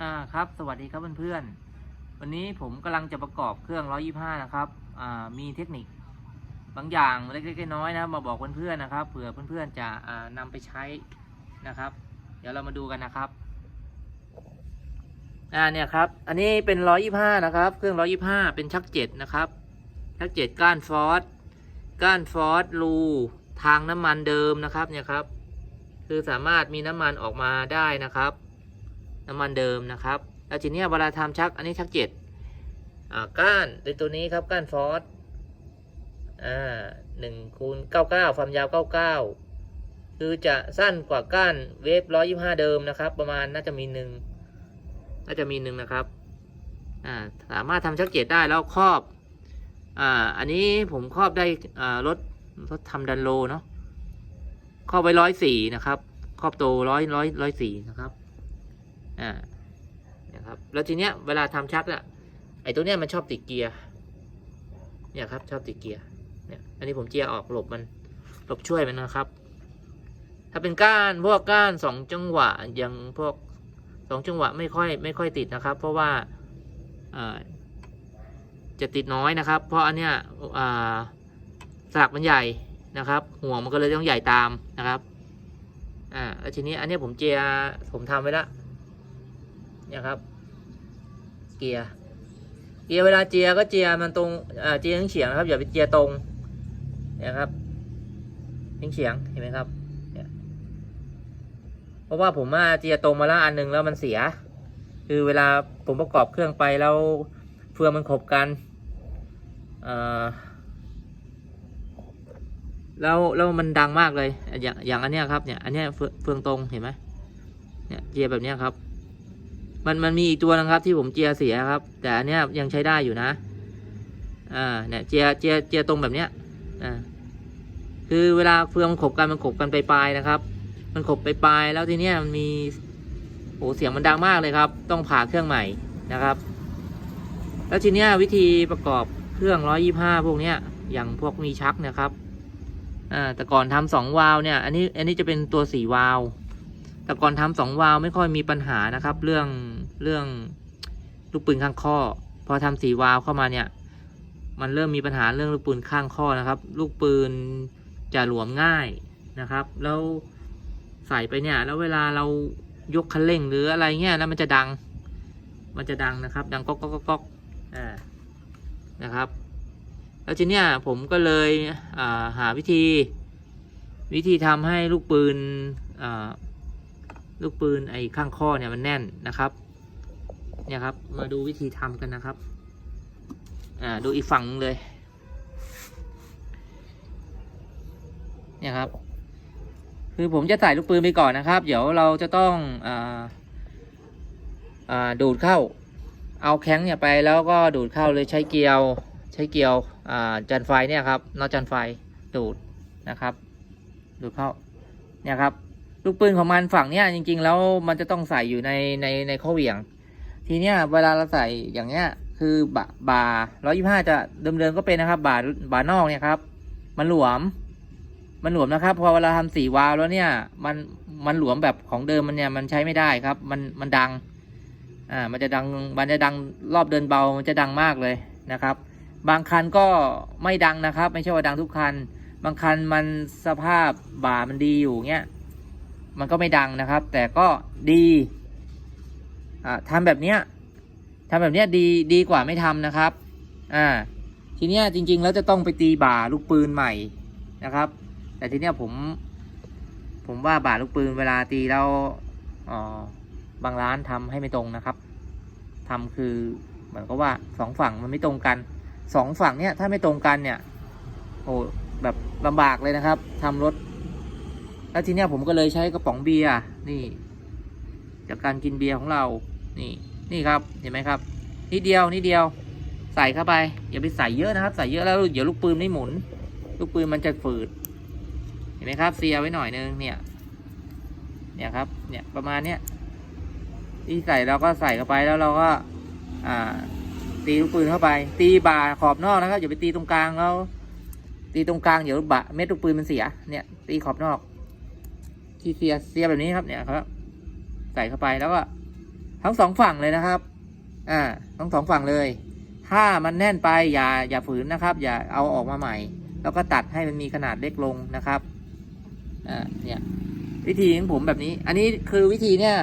อ่าครับสวัสดีครับเพื่อนๆ วันนี้ผมกำลังจะประกอบเครื่อง 125 นะครับอ่ามีเทคนิคบางอย่างเล็กๆน้อยๆนะมาบอกเพื่อนๆนะครับเผื่อเพื่อนๆจะอ่านำไปใช้นะครับ เดี๋ยวเรามาดูกันนะครับอ่าเนี่ยครับอันนี้เป็น 125 นะครับ เครื่อง 125 เป็นชักเจ็ดนะครับชักเจ็ดก้านฟอสก้านฟอสรูทางน้ำมันเดิมนะครับเนี่ยครับคือสามารถมีน้ำมันออกมาได้นะครับ น้ำมันเดิมนะครับแล้วทีนี้เวลาทำชักอันนี้ชักเจ็ดก้านเป็นตัวนี้ครับก้านฟอสอ่าหนึ่งคูณเก้าเก้าความยาวเก้าเก้าคือจะสั้นกว่าก้านเวฟร้อยยี่ห้าเดิมนะครับ ประมาณน่าจะมีหนึ่งน่าจะมีหนึ่งนะครับอ่าสามารถทำชักเจ็ดได้แล้วครอบอ่าอันนี้ผมครอบได้อ่ารถรถทำดันโลเนาะครอบไว้ร้อยสี่นะครับ ครอบโตร้อยร้อยร้อยสี่นะครับ อ่านะครับแล้วทีเนี้ยเวลาทำชักอะไอ้ตัวเนี้ยมันชอบติดเกียร์เนี่ยครับชอบติดเกียร์เนี่ยอันนี้ผมเจียออกหลบมันหลบช่วยมันนะครับ ถ้าเป็นก้านพวกก้านสองจังหวะอย่างพวกสองจังหวะไม่ค่อยไม่ค่อยติดนะครับ เพราะว่าอ่าจะติดน้อยนะครับ เพราะอันเนี้ยอ่าสลักมันใหญ่นะครับ ห่วงมันก็เลยต้องใหญ่ตามนะครับอ่าแล้วทีนี้อันเนี้ยผมเจียผมทำไว้แล้ว เนี่ยครับ เกียร์เกียร์เวลาเจียร์ก็เจียร์มันตรงเจียร์เฉียงนะครับอย่าไปเจียร์ตรงเนี่ยครับเฉียงเห็นไหมครับเนี่ยเพราะว่าผมมาเจียร์ตรงมาแล้วอันหนึ่งแล้วมันเสีย คือเวลาผมประกอบเครื่องไปแล้วเฟืองมันขบกันแล้วแล้วมันดังมากเลย อย่างอย่างอันเนี้ยครับเนี่ยอันเนี้ยเฟืองตรงเห็นไหมเนี่ยเจียร์แบบเนี้ยครับ มันมันมีอีกตัวนะครับที่ผมเจียเสียครับ แต่อันเนี้ยยังใช้ได้อยู่นะ อ่าเนี่ยเจียเจียเจียตรงแบบเนี้ยอ่าคือเวลาเฟืองขบกันมันขบกันไปปลายนะครับ มันขบไปปลายแล้วทีเนี้ยมันมีโอ้เสียงมันดังมากเลยครับ ต้องผ่าเครื่องใหม่นะครับ แล้วทีเนี้ยวิธีประกอบเครื่องร้อยี่ห้าพวกเนี้ยอย่างพวกมีชักเนะครับอ่าแต่ก่อนทำสองวาล์วเนี่ย อันนี้อันนี้จะเป็นตัวสี่วาล์ว แต่ก่อนทำสองวาล์วไม่ค่อยมีปัญหานะครับ เรื่องเรื่องลูกปืนข้างข้อ พอทำสี่วาล์วเข้ามาเนี่ย มันเริ่มมีปัญหาเรื่องลูกปืนข้างข้อนะครับ ลูกปืนจะหลวมง่ายนะครับ แล้วใส่ไปเนี่ย แล้วเวลาเรายกคันเร่งหรืออะไรเงี้ยแล้วมันจะดัง มันจะดังนะครับ ดังก๊อกก๊อกก๊อกอ่านะครับ แล้วทีเนี้ยผมก็เลยาหาวิธี วิธีทำให้ลูกปืนอ่า ลูกปืนไอ้ข้างข้อเนี่ยมันแน่นนะครับ เนี่ยครับ มาดูวิธีทำกันนะครับ อ่าดูอีกฝั่งเลย เนี่ยครับ คือผมจะใส่ลูกปืนไปก่อนนะครับ เดี๋ยวเราจะต้องอ่าอ่าดูดเข้า เอาแข้งเนี่ยไปแล้วก็ดูดเข้าเลยใช้เกลียว ใช้เกลียวอ่าจันไฟเนี่ยครับนอจันไฟดูดนะครับ ดูดเข้า เนี่ยครับ ลูกปืนของมันฝั่งเนี้ยจริง ๆ แล้วมันจะต้องใส่อยู่ในในในข้อเหวี่ยง ทีเนี้ยเวลาเราใส่อย่างเงี้ย คือบาบาร้อยี่ห้าจะเดิมๆก็เป็นนะครับ บาบานอกเนี่ยครับ มันหลวม มันหลวมนะครับ พอเวลาทำสีวาลแล้วเนี่ย มันมันหลวมแบบของเดิมมันเนี่ยมันใช้ไม่ได้ครับ มันมันดัง อ่า มันจะดังมันจะดังรอบเดินเบามันจะดังมากเลยนะครับ บางคันก็ไม่ดังนะครับ ไม่ใช่ว่าดังทุกคัน บางคันมันสภาพบ่ามันดีอยู่เงี้ย มันก็ไม่ดังนะครับ แต่ก็ดีอ่าทำแบบเนี้ยทำแบบเนี้ยดีดีกว่าไม่ทำนะครับอ่าทีเนี้ยจริง ๆ แล้วจะต้องไปตีบ่าลูกปืนใหม่นะครับ แต่ทีเนี้ยผม ผมว่าบ่าลูกปืนเวลาตีแล้วอ๋อบางร้านทำให้ไม่ตรงนะครับทำคือเหมือนกับว่าสองฝั่งมันไม่ตรงกันสองฝั่งเนี้ยถ้าไม่ตรงกันเนี่ยโอ้แบบลำบากเลยนะครับทำรถ แล้วทีเนี้ยผมก็เลยใช้กระป๋องเบียร์นี่ จากการกินเบียร์ของเรา นี่ นี่ครับ เห็นไหมครับ นิดเดียว นิดเดียว ใส่เข้าไป อย่าไปใส่เยอะนะครับ ใส่เยอะแล้วเดี๋ยวลูกปืนไม่หมุน ลูกปืนมันจะฝืด เห็นไหมครับ เสียไว้หน่อยนึง เนี่ย เนี่ยครับ เนี่ย ประมาณเนี้ย ที่ใส่เราก็ใส่เข้าไปแล้วเราก็ อ่า ตีลูกปืนเข้าไป ตีบ่าขอบนอกนะครับ อย่าไปตีตรงกลางแล้ว ตีตรงกลางเดี๋ยวบะเม็ดลูกปืนมันเสีย เนี่ย ตีขอบนอก ที่เสียเสียแบบนี้ครับเนี่ยครับ ใส่เข้าไปแล้วก็ทั้งสองฝั่งเลยนะครับ อ่า ทั้งสองฝั่งเลย ถ้ามันแน่นไปอย่าอย่าฝืนนะครับ อย่าเอาออกมาใหม่ แล้วก็ตัดให้มันมีขนาดเล็กลงนะครับ อ่า เนี่ย วิธีของผมแบบนี้ อันนี้คือวิธีเนี่ย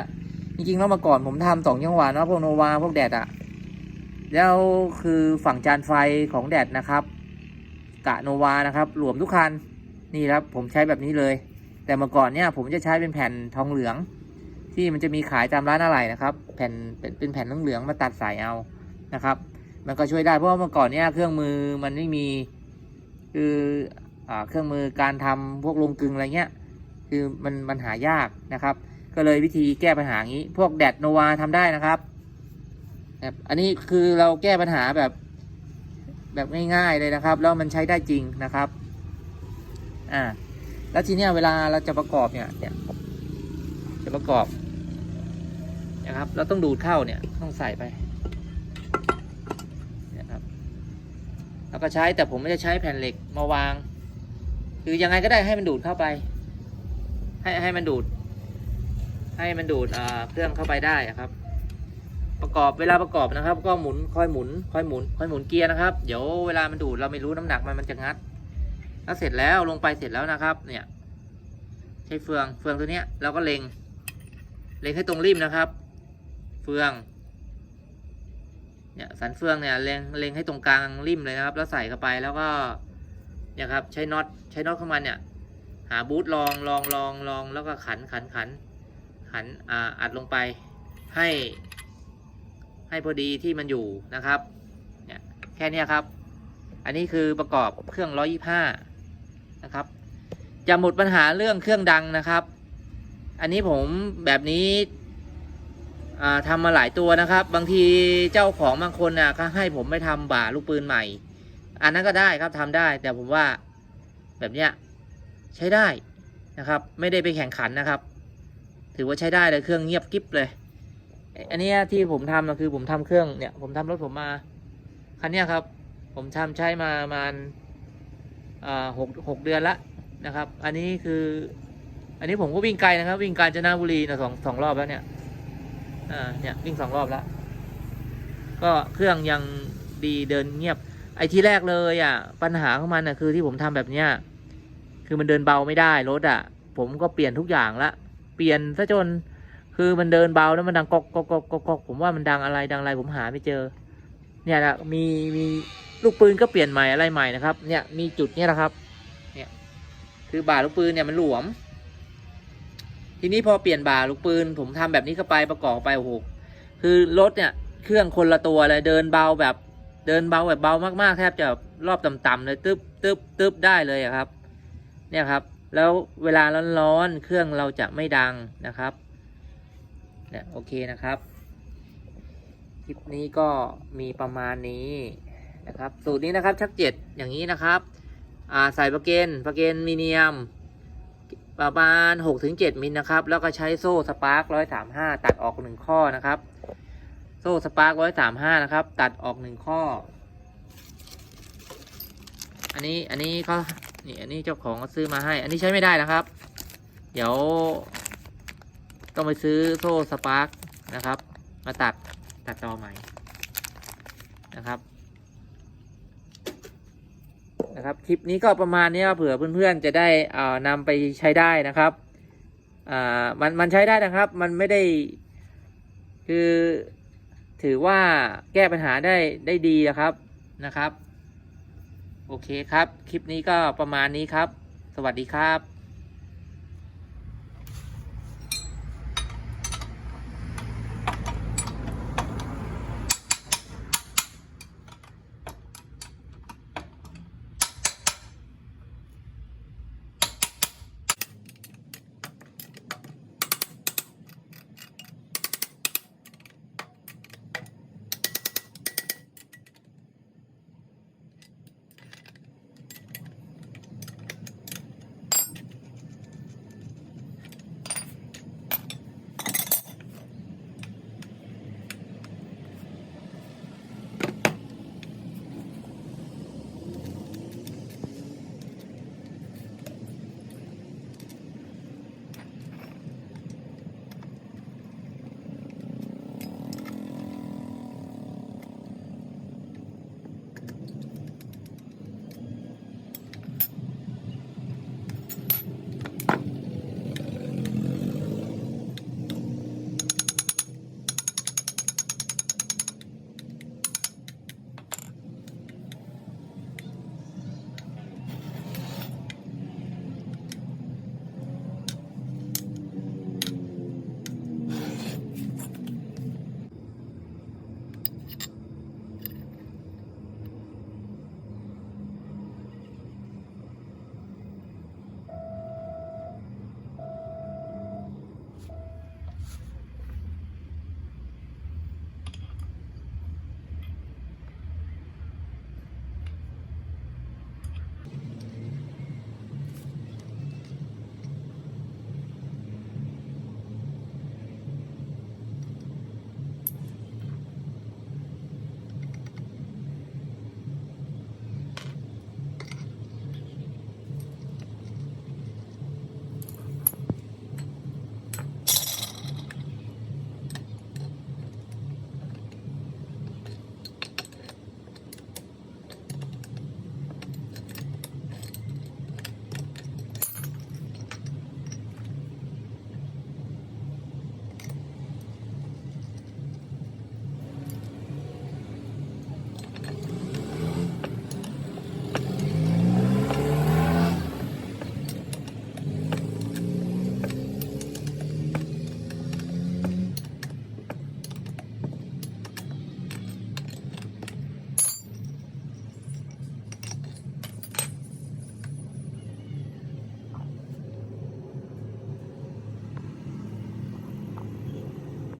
จริงๆแล้วมาก่อนผมทำสองจังหวะเนะพวกโนวาพวกแดดอะแล้วคือฝั่งจานไฟของแดดนะครับ กะโนวานะครับหลวมทุกคันนี่ครับ ผมใช้แบบนี้เลย แต่เมื่อก่อนเนี่ยผมจะใช้เป็นแผ่นทองเหลือง ที่มันจะมีขายตามร้านอะไรนะครับ แผ่นเป็นเป็นแผ่นเหลืองมาตัดสายเอานะครับ มันก็ช่วยได้เพราะว่าเมื่อก่อนเนี่ยเครื่องมือมันไม่มีคืออเครื่องมือการทำพวกลงกึงอะไรเงี้ยคือมันมันหายากนะครับ ก็เลยวิธีแก้ปัญหางนี้ พวกแดดโนวาทำได้นะครับแบบอันนี้คือเราแก้ปัญหาแบบแบบง่ายๆเลยนะครับ แล้วมันใช้ได้จริงนะครับ อ่า แล้วทีเนี้ยเวลาเราจะประกอบเนี่ยเนี่ยจะประกอบนะครับ เราต้องดูดเข้าเนี่ยต้องใส่ไปนี่ยครับแล้วก็ใช้แต่ผมไม่ได้ใช้แผ่นเหล็กมาวาง คือยังไงก็ได้ให้มันดูดเข้าไป ให้ให้มันดูด ให้มันดูดเครื่องเข้าไปได้อะครับ ประกอบเวลาประกอบนะครับ ก็หมุนค่อยหมุนค่อยหมุนค่อยหมุนเกียร์นะครับ เดี๋ยวเวลามันดูดเราไม่รู้น้ำหนักมันมันจะงัด แล้วเสร็จแล้วลงไปเสร็จแล้วนะครับ เนี่ย ใช้เฟืองเฟืองตัวเนี้ยเราก็เล็ง เล็งให้ตรงริมนะครับ เฟือง เนี่ยสันเฟืองเนี่ยเล็งเล็งให้ตรงกลางริมเลยนะครับ แล้วใส่เข้าไปแล้วก็เนี่ยครับใช้น็อตใช้น็อตเของมันเนี่ย หาบูทลองลองลองลองแล้วก็ขันขันขันขันอ่าอัดลงไปให้ ให้พอดีที่มันอยู่นะครับ เนี่ยแค่นี้ครับ อันนี้คือประกอบเครื่อง125 นะครับจะหมดปัญหาเรื่องเครื่องดังนะครับ อันนี้ผมแบบนี้อ่าทำมาหลายตัวนะครับ บางทีเจ้าของบางคนน่ะก็ให้ผมไปทำบ่าลูกปืนใหม่ อันนั้นก็ได้ครับทำได้ แต่ผมว่าแบบเนี้ยใช้ได้นะครับ ไม่ได้ไปแข่งขันนะครับ ถือว่าใช้ได้เลยเครื่องเงียบกิ๊บเลย อันนี้ที่ผมทำนะคือผมทำเครื่องเนี่ย ผมทำรถผมมาคันนี้ครับ ผมทำใช้มาประมาณ หกหกเดือนละนะครับ อันนี้คือ อันนี้ผมก็วิ่งไกลนะครับ วิ่งกาญจนบุรีนะสองสองรอบแล้วเนี่ยอ่าเนี่ยวิ่งสองรอบแล้วก็เครื่องยังดีเดินเงียบ ไอ้ที่แรกเลยอะ ปัญหาของมันอะคือที่ผมทำแบบเนี้ยคือมันเดินเบาไม่ได้รถอะ ผมก็เปลี่ยนทุกอย่างละ เปลี่ยนซะจนคือมันเดินเบาแล้วมันดังกอกกอกกอกกอกผมว่ามันดังอะไรดังอะไรผมหาไม่เจอ เนี่ยนะมีมี ลูกปืนก็เปลี่ยนใหม่อะไรใหม่นะครับ เนี่ยมีจุดเนี่ยนะครับ เนี่ยคือบ่าลูกปืนเนี่ยมันหลวม ทีนี้พอเปลี่ยนบ่าลูกปืน ผมทำแบบนี้เข้าไปประกอบไปโอ้โหคือรถเนี่ยเครื่องคนละตัวเลยเดินเบาแบบเดินเบาแบบเบามากๆแทบจะรอบต่ำๆเลยตึ๊บตึ๊บตึ๊บได้เลยครับ เนี่ยครับ แล้วเวลาร้อนๆเครื่องเราจะไม่ดังนะครับเนี่ยโอเคนะครับ คลิปนี้ก็มีประมาณนี้ นะครับ สูตรนี้นะครับชักเจ็ดอย่างนี้นะครับใส่ประเกนประเกนมีเนียม ประมาณ 6-7ถึงมิลนะครับ แล้วก็ใช้โซ่สปาร์ก135 ตัดออกหนึ่งข้อนะครับ โซ่สปาร์ก135 นะครับ ตัดออกหนึ่งข้อ อันนี้อันนี้ก็นี่อันนี้เจ้าของก็ซื้อมาให้ อันนี้ใช้ไม่ได้นะครับ เดี๋ยว ต้องไปซื้อโซ่สปาร์กนะครับ มาตัดตัดต่อใหม่นะครับ นะครับคลิปนี้ก็ประมาณนี้เผื่อเพื่อนๆจะได้อ่านำไปใช้ได้นะครับอ่ามันมันใช้ได้นะครับ มันไม่ได้คือถือว่าแก้ปัญหาได้ได้ดีนะครับนะครับ โอเคครับ คลิปนี้ก็ประมาณนี้ครับ สวัสดีครับ